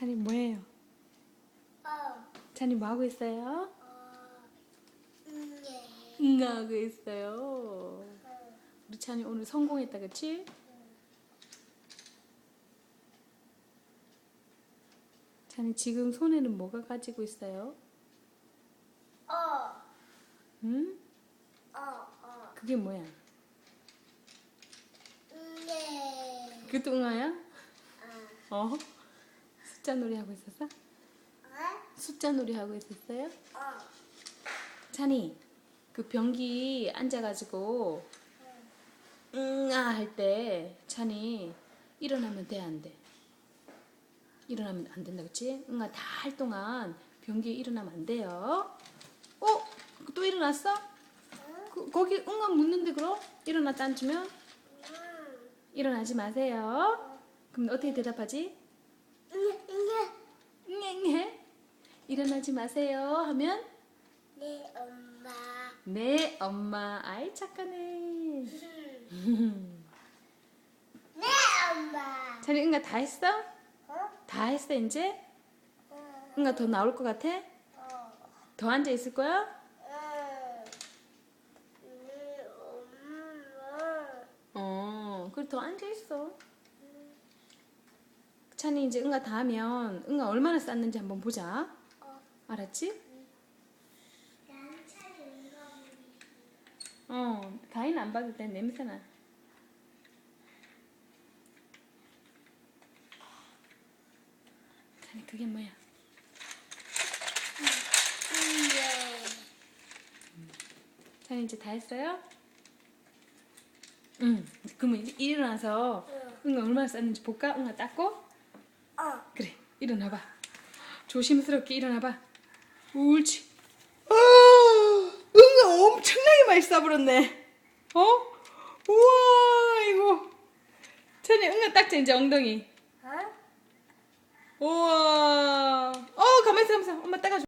찬이 뭐예요? 어, 찬이 뭐 하고 있어요? 어. 응 하고 있어요. 우리 찬이 오늘 성공했다, 그치? 찬이 지금 손에는 뭐가 가지고 있어요? 어, 응? 어, 어, 그게 뭐야? 예. 그것도 응아야? 어, 어? 숫자 놀이 하고 있었어? 어, 숫자 놀이 하고 있었어요? 어, 찬이, 그 변기 앉아가지고 응아 할 때 찬이 일어나면 돼, 안 돼? 일어나면 안 된다, 그치? 응아 다 할 동안 변기에 일어나면 안 돼요. 어? 또 일어났어? 그, 거기 응아 묻는데 그럼? 일어났다 앉으면? 음, 일어나지 마세요. 그럼 어떻게 대답하지? 일어나지 마세요 하면 네 엄마. 네 엄마 아이 착하네 네 엄마. 자리 응가 다 했어? 어? 다 했어 이제? 어, 응가 더 나올 것 같아? 어, 더 앉아 있을 거야? 어. 네 엄마. 어 그래 더 앉아 있어 찬이 이제 응가 다 하면 응가 얼마나 쌌는지 한번 보자 어, 알았지? 어 가인 안 봐도 돼 냄새나 찬이 그게 뭐야? 찬이 이제 다 했어요? 응. 그러면 이제 일어나서 응가 얼마나 쌌는지 볼까? 응가 닦고? 어, 그래. 일어나봐. 조심스럽게 일어나봐. 옳지. 아, 응가 엄청나게 많이 싸버렸네. 어? 우와, 이거. 찬이 응가 닦자, 이제 엉덩이. 어? 우와. 어, 가만있어, 가만있어. 엄마 닦아줘.